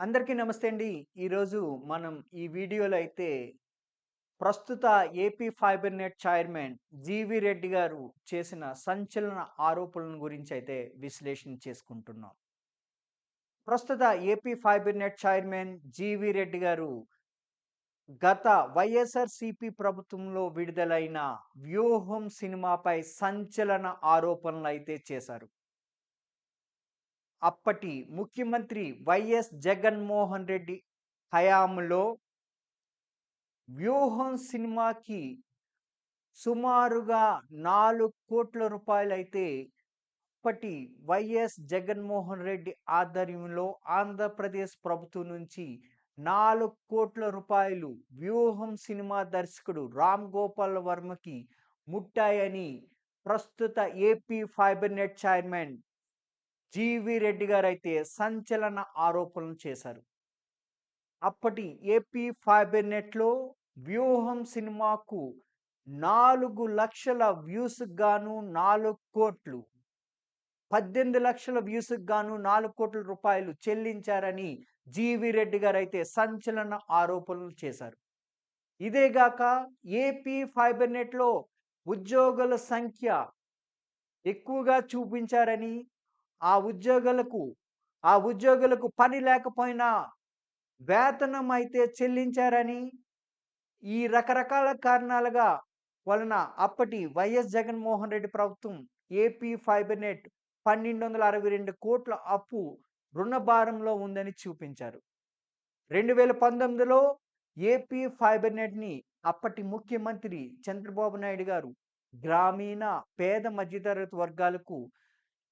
అందరికీ నమస్తే అండి. ఈరోజు మనం ఈ వీడియోలో అయితే ప్రస్తుత AP fiber net chairman GV Reddy garu చేసిన సంచలన ఆరోపణల గురించి అయితే విశ్లేషణ చేసుకుంటున్నాం. ప్రస్తుత AP fiber net chairman GV Reddy garu గత వైఎస్ఆర్‌సీపీ ప్రభుత్వంలో విడుదలైన 'వ్యూహం' సినిమాపై సంచలన ఆరోపణలు అయితే చేశారు. అప్పటి ముఖ్యమంత్రి వైఎస్ జగన్మోహన్ రెడ్డి హయాంలో 'వ్యూహం' సినిమాకి సుమారుగా నాలుగు కోట్ల రూపాయలైతే అప్పటి వైఎస్ జగన్మోహన్ రెడ్డి ఆధ్వర్యంలో ఆంధ్రప్రదేశ్ ప్రభుత్వం నుంచి నాలుగు కోట్ల రూపాయలు 'వ్యూహం' సినిమా దర్శకుడు రామ్ గోపాల్ వర్మకి ముట్టాయని ప్రస్తుత AP fiber net chairman GV Reddy గారైతే సంచలన ఆరోపణలు చేశారు. అప్పటి ఏపీ ఫైబర్నెట్లో 'వ్యూహం' సినిమాకు నాలుగు లక్షల వ్యూస్ గాను 4,00,00,000 18,00,000 వ్యూస్‌కి గాను నాలుగు కోట్ల రూపాయలు చెల్లించారని జీవి రెడ్డి గారైతే సంచలన ఆరోపణలు చేశారు. ఇదేగాక ఏపీ ఫైబర్నెట్లో ఉద్యోగుల సంఖ్య ఎక్కువగా చూపించారని, ఆ ఉద్యోగులకు ఆ ఉద్యోగులకు పని లేకపోయినా వేతనం అయితే చెల్లించారని, ఈ రకరకాల కారణాలుగా వలన అప్పటి వైఎస్ జగన్మోహన్ రెడ్డి ప్రభుత్వం ఏపీ ఫైబర్నెట్ పన్నెండు వందల అరవై రెండు కోట్ల అప్పు రుణ భారంలో ఉందని చూపించారు. 2019లో ఏపీ ఫైబర్నెట్ని అప్పటి ముఖ్యమంత్రి చంద్రబాబు నాయుడు గారు గ్రామీణ, పేద మధ్యతరగతి వర్గాలకు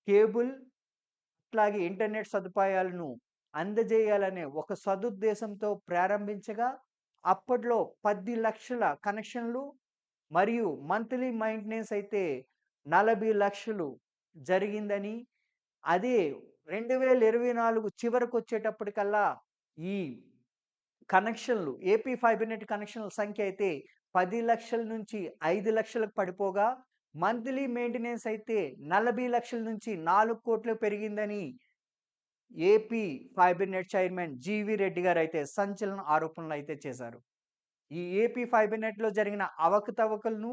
కేబుల్, అట్లాగే ఇంటర్నెట్ సదుపాయాలను అందజేయాలనే ఒక సదుద్దేశంతో ప్రారంభించగా, అప్పట్లో పది లక్షల కనెక్షన్‌లు మరియు మంత్లీ మెయింటెనెన్స్ అయితే నలభై లక్షలు జరిగిందని, అదే 2024 చివరకొచ్చేటప్పటికల్లా ఈ కనెక్షన్‌లు ఏపీ ఫైబర్ నెట్ కనెక్షన్‌ల సంఖ్య అయితే పది లక్షల నుంచి ఐదు లక్షలకు పడిపోగా, మంత్లీ మెయింటెనెన్స్ అయితే నలభై లక్షల నుంచి నాలుగు కోట్లు పెరిగిందని AP fiber net chairman GV Reddy garu అయితే సంచలన ఆరోపణలు అయితే చేశారు. ఈ ఏపీ ఫైబర్ నెట్‌లో జరిగిన అవకతవకలను,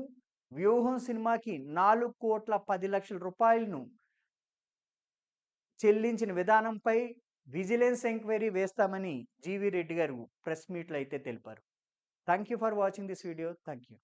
'వ్యూహం' సినిమాకి 4,10,00,000 రూపాయలను చెల్లించిన విధానంపై విజిలెన్స్ ఎంక్వైరీ వేస్తామని జీవి రెడ్డి గారు ప్రెస్ మీట్‌లో అయితే తెలిపారు. Thank you for watching this video. Thank you.